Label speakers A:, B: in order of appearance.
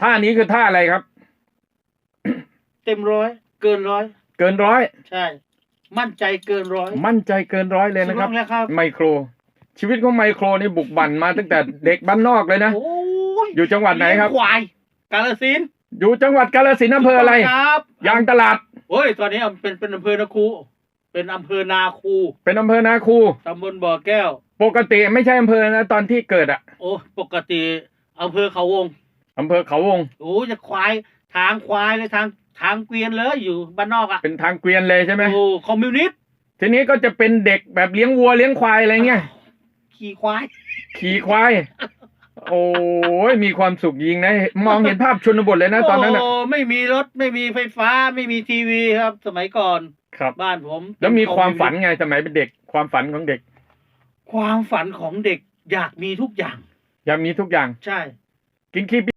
A: ท่านี้คือท่าอะไรครับ
B: เต็มร้อย เกินร้อย
A: เกินร้อย
B: ใช่ มั่นใจเกินร้อย
A: มั่นใจเกินร้อยเลยนะครับ
B: ถูกต้องแล้วครับ
A: ไมโคร ชีวิตของไมโครนี่บุกบั่นมาตั้งแต่เด็กบ้านนอกเลยนะ
B: โอ้ย
A: อยู่จังหวัดไหนครับ
B: เลี้ยงควายกาลสินธุ์
A: อยู่จังหวัดกาฬสินธุ์อำเภออะไร
B: ครับ
A: ยางตลาด
B: โอ้ย ตอนนี้เป็นเป็นอำเภอนาคู เป็นอำเภอนาคู
A: เป็นอำเภอนาคู
B: ตำบลบ่อแก้ว
A: ปกติไม่ใช่อำเภอนะตอนที่เกิดอะ
B: โอ้ ปกติอำเภอเขาวง
A: อำเภอเขาวง
B: โอ้จะควายทางควายเลยทางทางเกวียนเลยอยู่บ้านนอกอะ
A: เป็นทางเกวียนเลยใช่ไหม
B: โอ้คอมมิวนิสต์
A: ทีนี้ก็จะเป็นเด็กแบบเลี้ยงวัวเลี้ยงควายอะไรเงี้ย
B: ขี่ควาย
A: ขี่ควาย โอ้ยมีความสุขยิงนะ มองเห็นภาพชนบทเลยนะตอนนั้นอะ
B: โอ้ไม่มีรถไม่มีไฟฟ้าไม่มีทีวีครับ สมัยก่อน
A: ครับ
B: บ้านผม
A: แล้วมีความฝันไงสมัยเป็นเด็ก ความฝันของเด็ก
B: ความฝันของเด็กอยากมีทุกอย่าง
A: อยากมีทุกอย่าง
B: ใช่
A: กินขี้